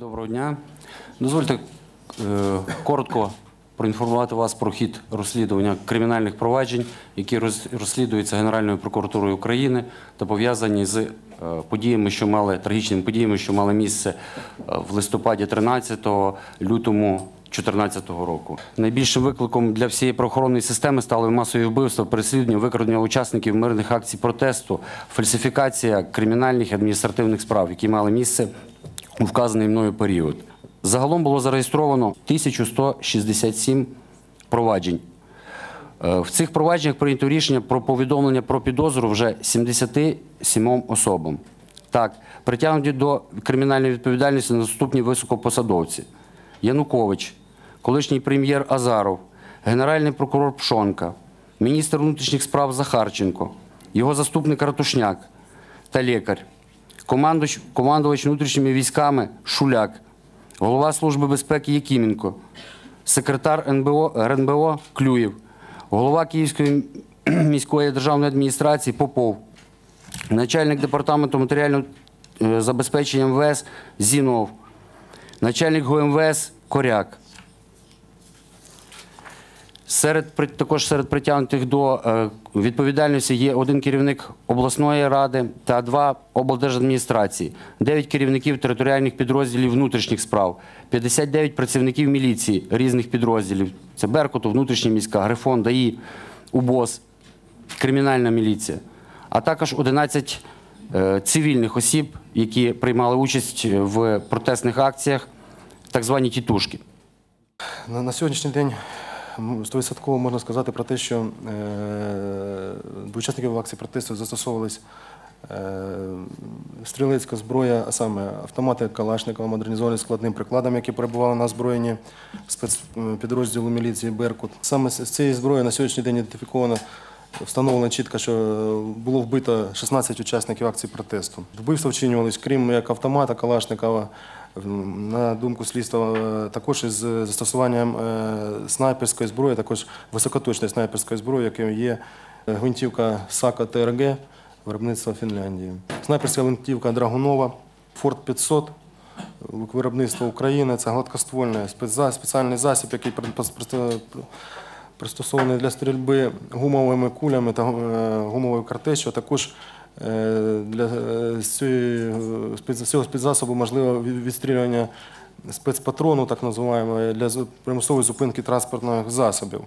Доброго дня. Дозвольте е, коротко проінформувати вас про хід розслідування кримінальних проваджень, які розслідуються Генеральною прокуратурою України та пов'язані з е, подіями, що мали трагічними подіями, що мали місце е, в листопаді 13 лютому 2014 року. Найбільшим викликом для всієї правоохоронної системи стали масові вбивства, переслідування, викрадення учасників мирних акцій протесту, фальсифікація кримінальних і адміністративних справ, які мали місце у вказаний мною період. Загалом було зареєстровано 1167 проваджень. Е, В цих провадженнях прийнято рішення про повідомлення про підозру вже 77 особам. Так, притягнуті до кримінальної відповідальності наступні високопосадовці: Янукович, колишній прем'єр Азаров, генеральний прокурор Пшонка, міністр внутрішніх справ Захарченко, його заступник Ратушняк та лікар, командувач, командувач внутрішніми військами Шуляк, голова Служби безпеки Якименко, секретар НБО, РНБО Клюєв, голова Київської міської державної адміністрації Попов, начальник департаменту матеріального е, забезпечення МВС Зінов, начальник ГУМВС Коряк. Серед також серед притягнутих до е, відповідальності є один керівник обласної ради та два облдержадміністрації, 9 керівників територіальних підрозділів внутрішніх справ, 59 працівників міліції різних підрозділів. Це Беркуту, внутрішня міська, Грифон, ДАІ, УБОС, кримінальна міліція, а також 11 е, цивільних осіб, які приймали участь в протестних акціях, так звані тітушки. На, сьогоднішній день стовідсотково можна сказати про те, що е, до учасників акції протесту застосовувались е, стрілецька зброя, а саме автомати Калашникова, модернізовані складним прикладом, які перебували на озброєнні спецпідрозділу міліції Беркут. Саме з цієї зброї на сьогоднішній день ідентифіковано. Встановлено чітко, що було вбито 16 учасників акції протесту. Вбивства вчинювались, крім як автомата Калашникова, на думку слідства, е, також із застосуванням е, снайперської зброї, також високоточної снайперської зброї, якою є е, гвинтівка САКа ТРГ виробництва Фінляндії. Снайперська гвинтівка Драгунова, Форт 500 виробництва України. Це гладкоствольний спеціальний засіб, який при- пристосований для стрільби гумовими кулями та е, гумовою картечю, також е, для е, цієї, е, з цього спецзасобу можливо відстрілювання спецпатрону, так називаємо, для примусової зупинки транспортних засобів.